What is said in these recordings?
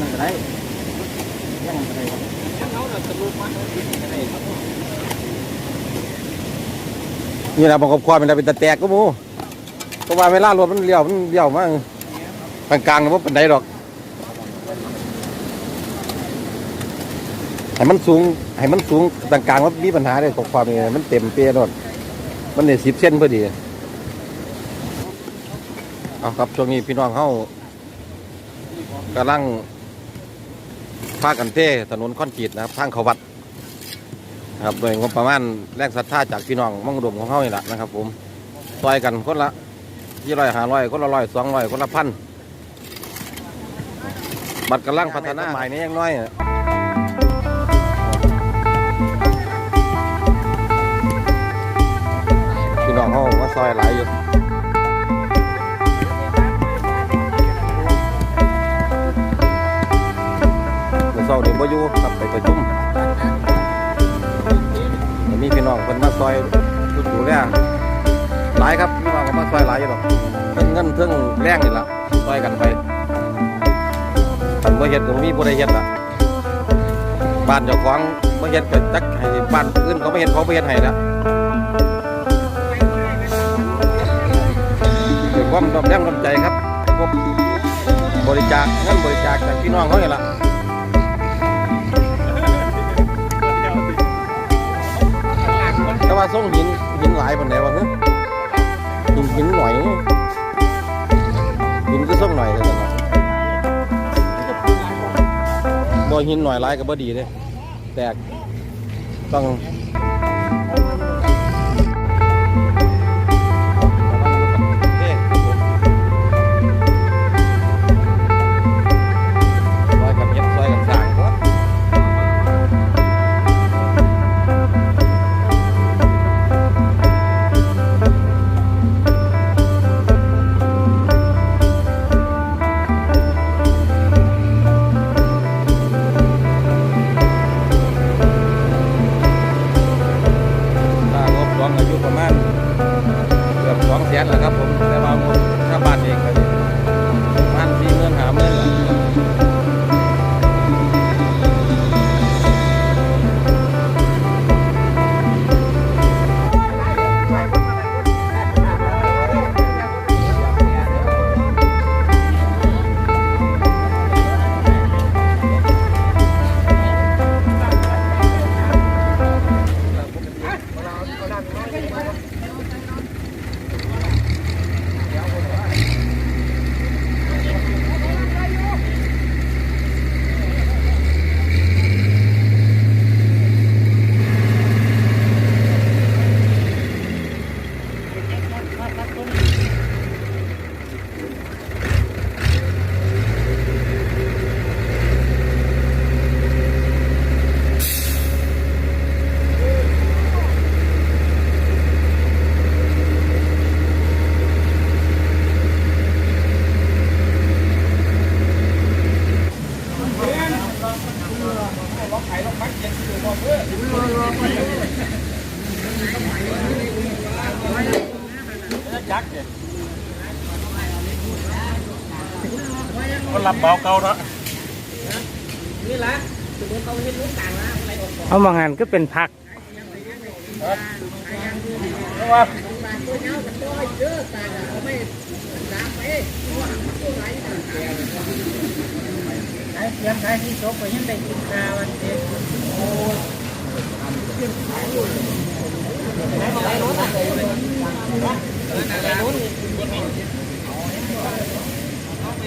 กันอะไรยังอะไรนี่แหละบอกกับความเป็นอะเป็นตะแตกก็มูเพราะว่าเวลารถมันเลี้ยวมันเลี้ยวมากกลางๆนะว่าเป็นไดดอกให้มันสูงให้มันสูงต่างกลางว่ามีปัญหาเลยตกความนี่มันเต็มเปียโนดมันเนี่ยสิบเส้นพอดีเอาครับช่วงนี้พี่น้องเขากำลัง พาคกันเท่ถนนคอนกรีตนะครับทางเขาวัดนะครับโดยงบประมาณแรงศรัทธาจากพี่น้องมั่งอุดมของเขานี่แหละนะครับผมซอยกันคนละยี่ร้อยห้าร้อยคนละร้อยสองร้อยคนละพันบัตรกำลังพัฒนาหมายนี้ยังน้อยพี่น้องเขามาซอยหลายอยู่ เมื่อเช้านี้บ่อยู่กลับไปประชุมมีพี่น้องเพิ่นมาซอยทุกอยู่แลหลายครับพี่น้องก็มาซอยหลายอยู่หรอกเพิ่งเงินเพิ่งแรงนี่ล่ะซอยกันไปคันบ่เฮ็ดก็มีผู้ใดเฮ็ดล่ะบ้านเจ้าของบ่เฮ็ดก็จักให้บ้านอื่นเขาบ่เฮ็ดเขาบ่เฮ็ดให้ละด้วยความรอบแรงรอบใจครับพวกบริจาคเงินบริจาคจากพี่น้องเขาอย่างละ ว่าส่งหินหินหลายปนไหนวะเฮ้ยหินหินหน่อยหินก็ส่งหน่อยเลยกันนะบ่หินหน่อยหลายก็บ่ดีเลยแตกต้อง ก็รับเบาเก่าเนาะเอามางานก็เป็นพักว่าเลี้ยงขายที่โต๊ะไปยังได้กินข้าววันเด็กคือคือ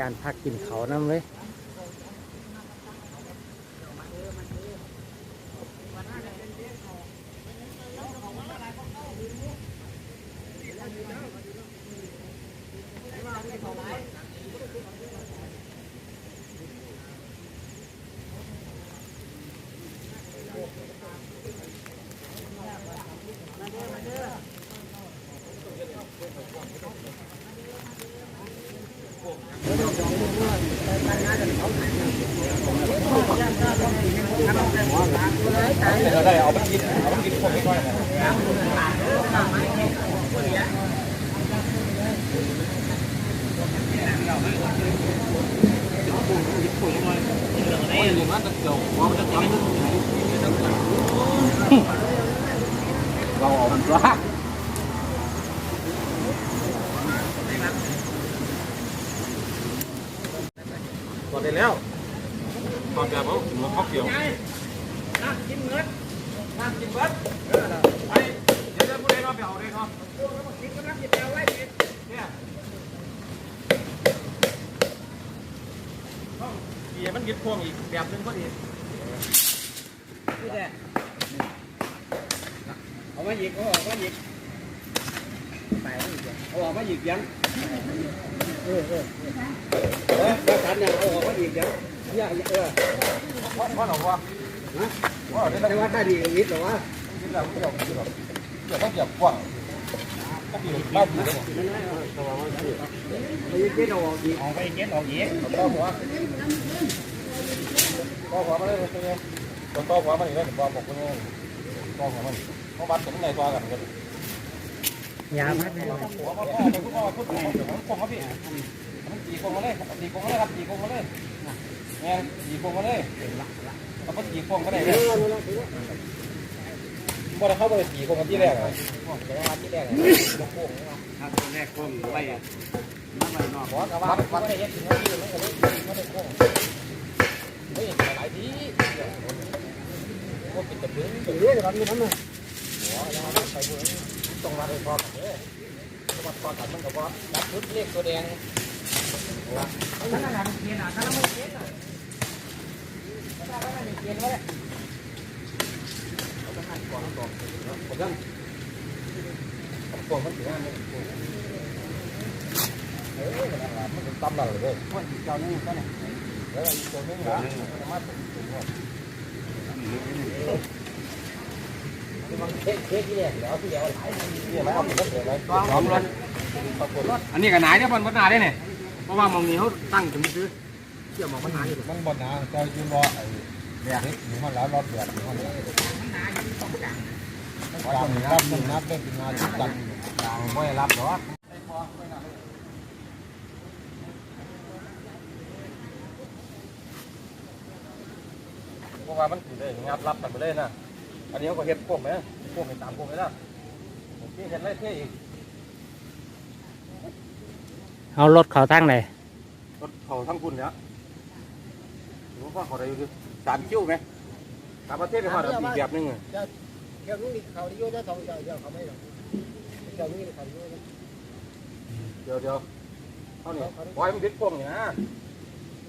การพักกินเขานั่นเลย ได้เอาไปกินเอาไปกินพวกนี้ก่อนนะ เราออกมันว่าก่อนได้แล้วก่อนแบบเอาหมูข้าวเขียวน้ำกินเงินน้ำกินเบิ ดไปเดี๋ยวจะพูดให้เราไปเอาเลยเนาะกินกำลังจะเอาไว้กินเนี่ยเกียร์มันยึดพวงอีกแบบนึงก็ดีนี่แหละเอามาหยิกเอาออกมาหยิกไปเอาออกมาหยิกยังเออเออเออประกันเนี่ยเอาออกมาหยิกยังอย่าเออว่าว่าหรอวะว่าได้แต่ว่าถ้ดีวิทย์หรอวะกินแล้วไม่เอากินหรอกเดี๋ยวต้องเหยียบกว้างต้องเห ยียบบ้านอยู่เลยไปยิงเออกหยิกเอาไปยิงออกหยิกต่อหัวต่อหัวมาเลยเป็นต่อหัวมันอีกแล้วต่อบอกเป็นไงต่อหัวมันเขาบัดกันในตัวกันยาพัดเลยหัว พอเดี๋ยวผมคงครับพี่มันตีกงมาเลยตีกงมาเราเลยเนี่ยตีกเลยตีกงก็ได้เลยบ่ได้เข้าไปตีกงกันที่แรกเลยแต่ว่าที่แรกยกโค้งถ้าตัวแรกคงไว้น้ำมันนอกหัวกับวัดวัดได้เห็นถึงที่มันก็เลยไม่ได้โค้งเฮ้ยหลายทีโอ้ปิดตะลึงตะลึงกันนี่นั่นน่ะหัวยังไม่ไปบุญต้องมาได้พอกันเลยวัดพอกันมันก็ว่าดับชุดเลขตัวแดงนั่นน่ะเกียร์น่ะนั่นมันเกียร์น่ะมันเกียร์ไมยังผมกลัวมันถึงงานเลยเอ้ยมันอะไรมันเป็นตำหลังเลยเว้ยคนเจ้านี่ก็เนี่ยแล้วอีกตัวนึงนะมันมาถึงถึงว่ามันเค้กเค้กที่แรกแล้วที่แล้วหลาย มเอาไปก็เสียไหมพร้อมรถขอบคุณรถอันนี้ก็หนาเนี่ยมันมันหนาได้เนี่ยเพราะว่ามองนี้ เขาตั้งถึงซื้อเชื่มองมันหนาอยู่มันบนหนาจะยืนรอไอ้แบบนี้อยู่ห้องแล้วรถแบบอยู่ห้องแล้วมันหนาอยู่สองกลางกลางนับนับเป็นงานจังกลางไม่รับหรอเพราะว่ามันถือได้งับรับกันไปเลยนะอันนี้ก็เฮ็ดพวกไหมพวกไปตามพวกไปแล้วที่เห็นไรเท่อีกเอารถเขาทั้งไหนรถเขาทั้งคุณเนี่ยรู้ว่าเขาอะได้อยู่ สามคิ้วไหมตามประเทศไปมาอีกแบบนึงเดี๋ยวนี้เขาที่โยจะสองเจ้าเจ้าเขาไม่หรอกเจ้านี่เขาโยจะเดี๋ยวเดี๋ยวเท่านี้ปล่อยมันเด็ดพวกนี่นะ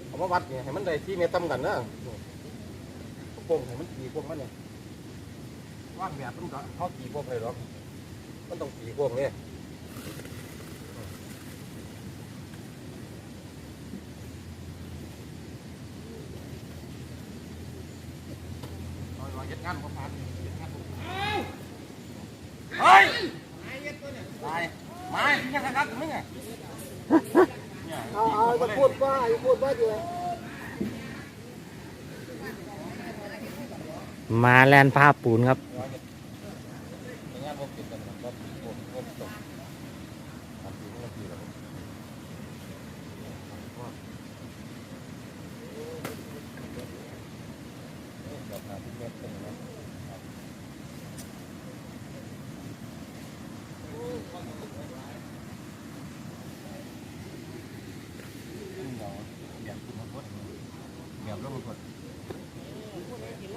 เอามาวัดเนี่ยให้มันได้ที่เมตรต่ำกันนะพวกให้มันตีพวกมันเนี่ยว่างแบบมันก็เขาตีพวกเลยหรอกมันต้องตีพวกนี้เอา เฮ็ดงานบ่ผ่านเฮ็ดงานบ่ผ่านเฮ้ยไม้ไม้ยังไงครับมึงไงเอาเอาจะพูดว่าจะพูดว่าอยู่มาแลนผ้าปูนครับ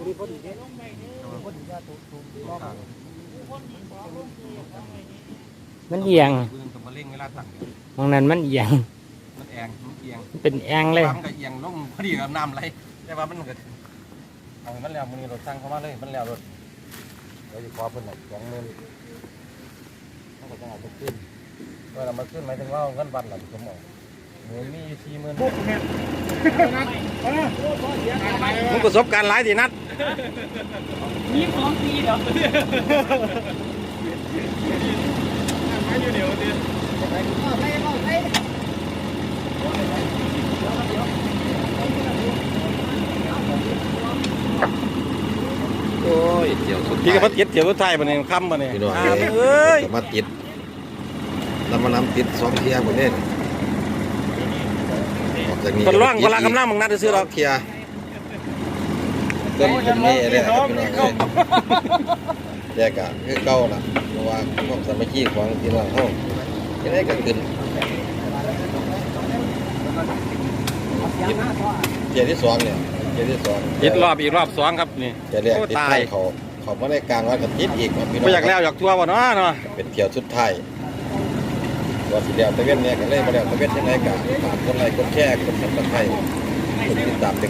มีคนอยู่เนี่ยมันเอียงปืนกับมะเร็งเวลาสั่งตรงนั้นมันเอียง มันแองมันเอียงเป็นแองเลยความนก็เอียงลงพอดีกับน้ำไหลแต่ว่ามันก็เอาให้มันแล้วมื้อนี้เราสั่งเข้ามาเลย มันแล้วรถเดี๋ยวจะขอเพิ่นน่ะสองหมื่นมันก็จะเอาไปขึ้นเวลามาขึ้นหมายถึงว่าเอาเงินบัตรหลังสมองหนูมีสี่หมื่นมึงประสบการณ์หลายดีนัด มีของปีเดี๋ยวโอ้ยเดี๋ยวสุดพี่ก็ท้ายมาติดเถียวสุดท้ายบ่เนี่ยค่ำบ่เนี่ยพี่น้องอ้าวเอ้เอ้ยยจะมาติดเรามานำติดสองเทียหมดเลยออกจากนี้ทดลองพละกำลังมึงนัดซื้อหรอกเทีย เกินจนนี่เลยครับพี่น้องเอ้ยแยกอะคือเก่าล่ะเพราะว่าความสามัคคีของพี่น้องเขาจะได้กันขึ้นเทียที่สองเนี่ยเทียที่สองติดรอบอีกรอบสองครับนี่เทียแรกโอ้ติดตาไทยยเขาเขาไม่ได้กลางวันกับติดอีกครับพี่น้องไม่อยากแล้วอยากทั่วบ่เนาะเนาะเป็นเที่ยวสุดท้ายว่าสิเดียวตะเวนเนี่ยก็เลยมาเดียวตะเวนยังไงกันฝากคนไลค์กดแชร์กดซับสไครต์กดติดตามเป็น